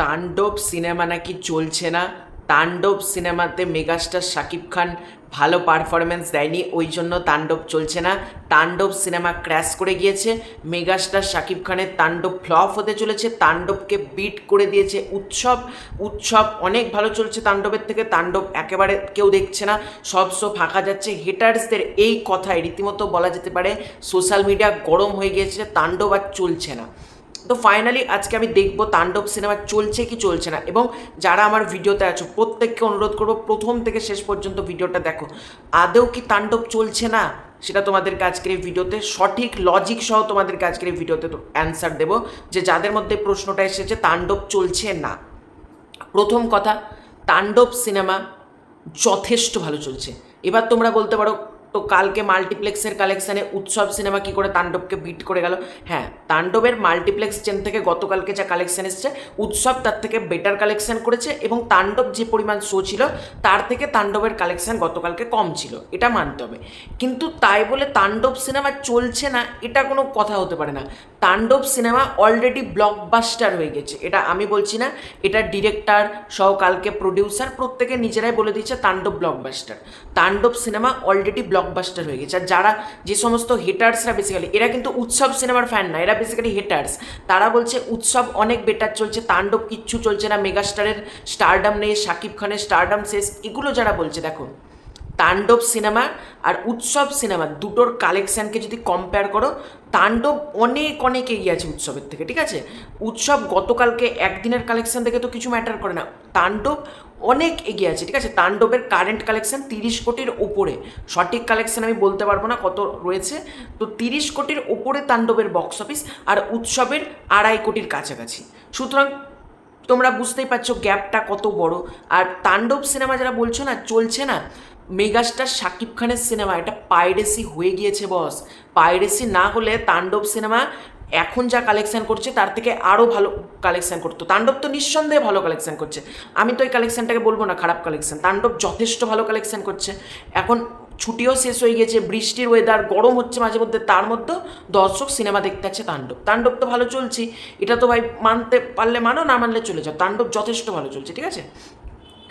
তাণ্ডব সিনেমা নাকি চলছে না? তাণ্ডব সিনেমাতে মেগাস্টার শাকিব খান ভালো পারফরমেন্স দেয়নি, ওই জন্য তাণ্ডব চলছে না। তাণ্ডব সিনেমা ক্র্যাশ করে গিয়েছে, মেগাস্টার শাকিব খানের তাণ্ডব ফ্লপ হতে চলেছে, তাণ্ডবকে বিট করে দিয়েছে উৎসব। উৎসব অনেক ভালো চলছে তাণ্ডবের থেকে, তাণ্ডব একেবারে কেউ দেখছে না, সব শো ফাঁকা যাচ্ছে। হেটার্সদের এই কথায় রীতিমতো বলা যেতে পারে, সোশ্যাল মিডিয়া গরম হয়ে গিয়েছে, তাণ্ডব আর চলছে না। তো ফাইনালি আজকে আমি দেখব তাণ্ডব সিনেমা চলছে কি চলছে না। এবং যারা আমার ভিডিওতে আছো, প্রত্যেককে অনুরোধ করব প্রথম থেকে শেষ পর্যন্ত ভিডিওটা দেখো। আদৌ কি তাণ্ডব চলছে না? সেটা তোমাদেরকে আজকের এই ভিডিওতে, সঠিক লজিক সহ তোমাদেরকে আজকের এই ভিডিওতে অ্যান্সার দেবো যে যাদের মধ্যে প্রশ্নটা এসেছে, তাণ্ডব চলছে না। প্রথম কথা, তাণ্ডব সিনেমা যথেষ্ট ভালো চলছে। এবার তোমরা বলতে পারো তো কালকে মাল্টিপ্লেক্সের কালেকশানে উৎসব সিনেমা কি করে তাণ্ডবকে বিট করে গেল? হ্যাঁ তাণ্ডবের মাল্টিপ্লেক্স চেন থেকে গতকালকে যা কালেকশন এসছে, উৎসব তার থেকে বেটার কালেকশন করেছে এবং তাণ্ডব যে পরিমাণ শো ছিল, তার থেকে তাণ্ডবের কালেকশান গতকালকে কম ছিল। এটা মানতে হবে। কিন্তু তাই বলে তাণ্ডব সিনেমা চলছে না, এটা কোনো কথা হতে পারে না। তাণ্ডব সিনেমা অলরেডি ব্লকবাস্টার হয়ে গেছে। এটা আমি বলছি না, এটা ডিরেক্টর সহ কালকে প্রডিউসার প্রত্যেকে নিজেরাই বলে দিচ্ছে তাণ্ডব ব্লকবাস্টার তাণ্ডব সিনেমা অলরেডি ব্লকবাস্টার হয়ে গেছে। আর যারা যে সমস্ত হেটার্সরা বেসিক্যালি এরা কিন্তু উৎসব সিনেমার ফ্যান না, এরা বেসিক্যালি হেটার্স তারা বলছে উৎসব অনেক বেটার চলছে, তাণ্ডব কিচ্ছু চলছে না মেগাস্টারের স্টারডাম নেই, শাকিব খানের স্টারডাম শেষ। এগুলো যারা বলছে, দেখো। তাণ্ডব সিনেমা আর উৎসব সিনেমা দুটোর কালেকশানকে যদি কম্পেয়ার করো, তাণ্ডব অনেক অনেক এগিয়ে আছে উৎসবের থেকে, ঠিক আছে? উৎসব গতকালকে একদিনের কালেকশন দেখে তো কিছু ম্যাটার করে না। তাণ্ডব অনেক এগিয়ে আছে, ঠিক আছে? তাণ্ডবের কারেন্ট কালেকশন তিরিশ কোটির ওপরে। সঠিক কালেকশান আমি বলতে পারব না কত রয়েছে। তো তিরিশ কোটির ওপরে তাণ্ডবের বক্স অফিস আর উৎসবের আড়াই কোটির কাছাকাছি। সুতরাং তোমরা বুঝতেই পারছ গ্যাপটা কত বড়। আর তাণ্ডব সিনেমা যারা বলছো না, চলছে না, মেগাস্টার শাকিব খানের সিনেমা, এটা পাইরেসি হয়ে গিয়েছে বস। পাইরেসি না হলে তাণ্ডব সিনেমা এখন যা কালেকশন করছে, তার থেকে আরও ভালো কালেকশন করতো। তাণ্ডব তো নিঃসন্দেহে ভালো কালেকশন করছে। আমি তো এই কালেকশনটাকে বলব না, খারাপ কালেকশন তাণ্ডব যথেষ্ট ভালো কালেকশন করছে। এখন ছুটিও শেষ হয়ে গেছে, বৃষ্টির ওয়েদার গরম হচ্ছে মাঝে মধ্যে, তার মধ্যেও দর্শক সিনেমা দেখতে আছে তাণ্ডব। তাণ্ডব তো ভালো চলছে, এটা তো ভাই মানতে পারলে মানো, না মানলে চলে যাও। তাণ্ডব যথেষ্ট ভালো চলছে, ঠিক আছে?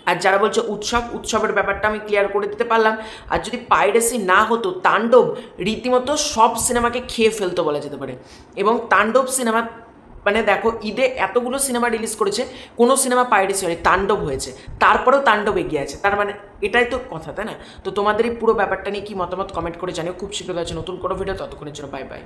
আর যারা বলছে উৎসব, উৎসবের ব্যাপারটা আমি ক্লিয়ার করে দিতে পারলাম, আর যদি পাইরেসি না হতো, তাণ্ডব রীতিমতো সব সিনেমাকে খেয়ে ফেলতো বলা যেতে পারে। এবং তাণ্ডব সিনেমা মানে দেখো, ঈদে এতগুলো সিনেমা রিলিজ করেছে, কোনো সিনেমা পাইরেসি হয়নি তাণ্ডব হয়েছে। তারপরেও তাণ্ডব এগিয়ে আছে। তার মানে এটাই তো কথা, তাই না? তো তোমাদের এই পুরো ব্যাপারটা নিয়ে কি মতামত কমেন্ট করে জানিও। খুব শীঘ্র আছে নতুন কোনো ভিডিও ততক্ষণের জন্য বাই বাই